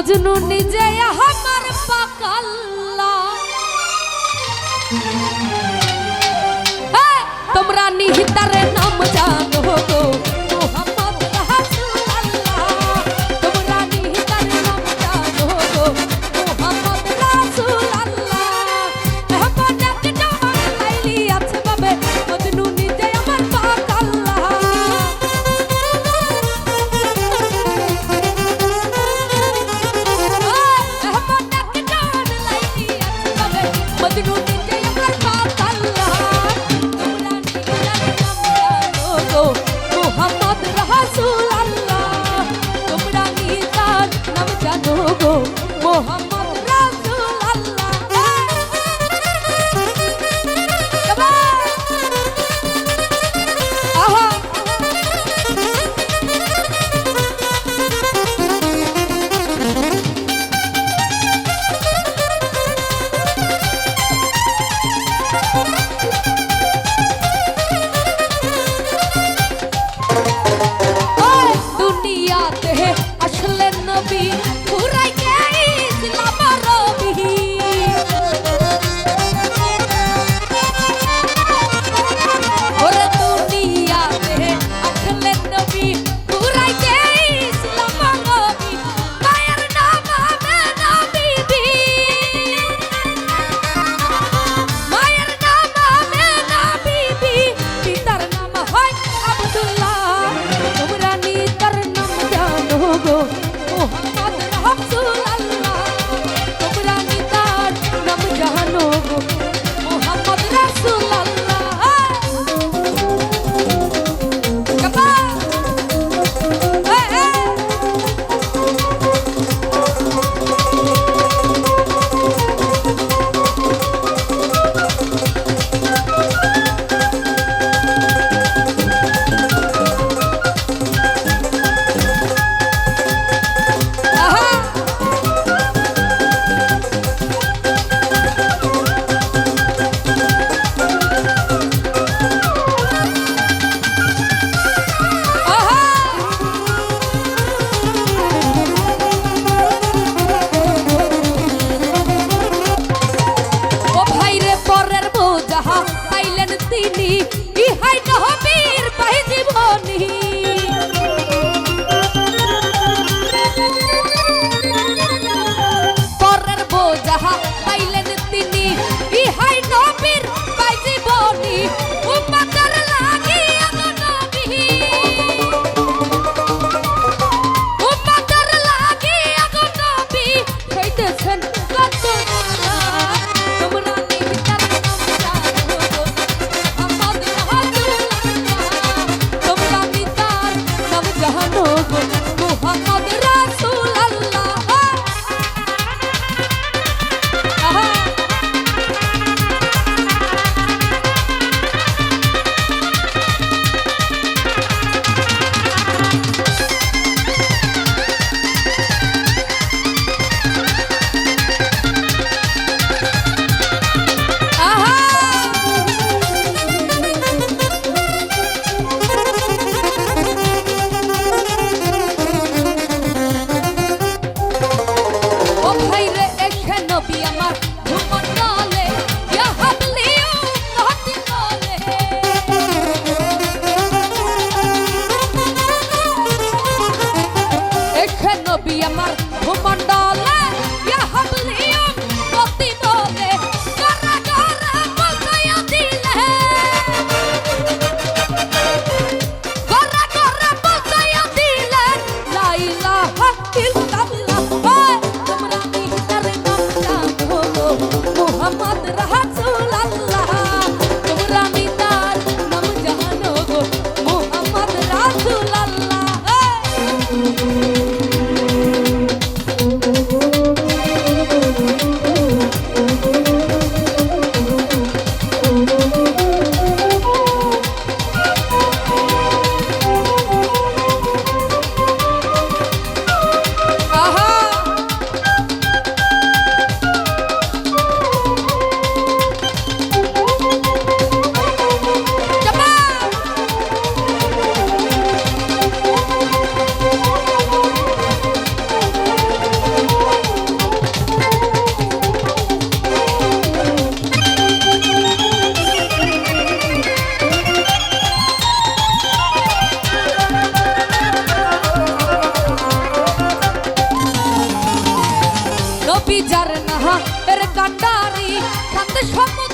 মজনু নিজে আমার পাকাল্লা তোমরা নিহিতারে গো মোহাম্মদ ঘুমন্ডল Vamos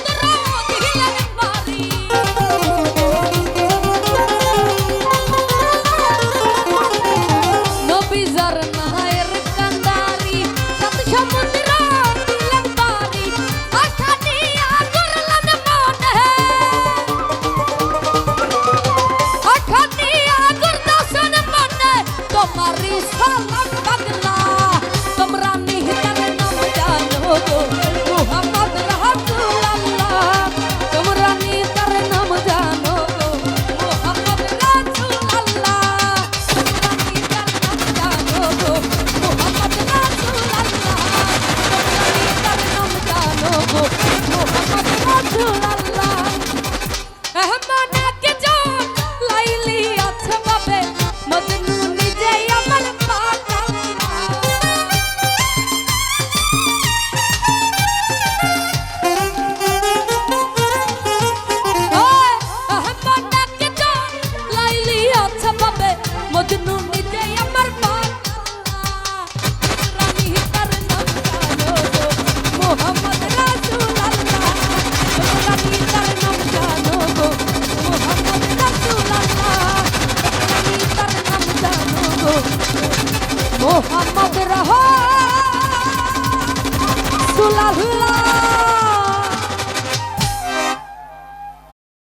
what Mo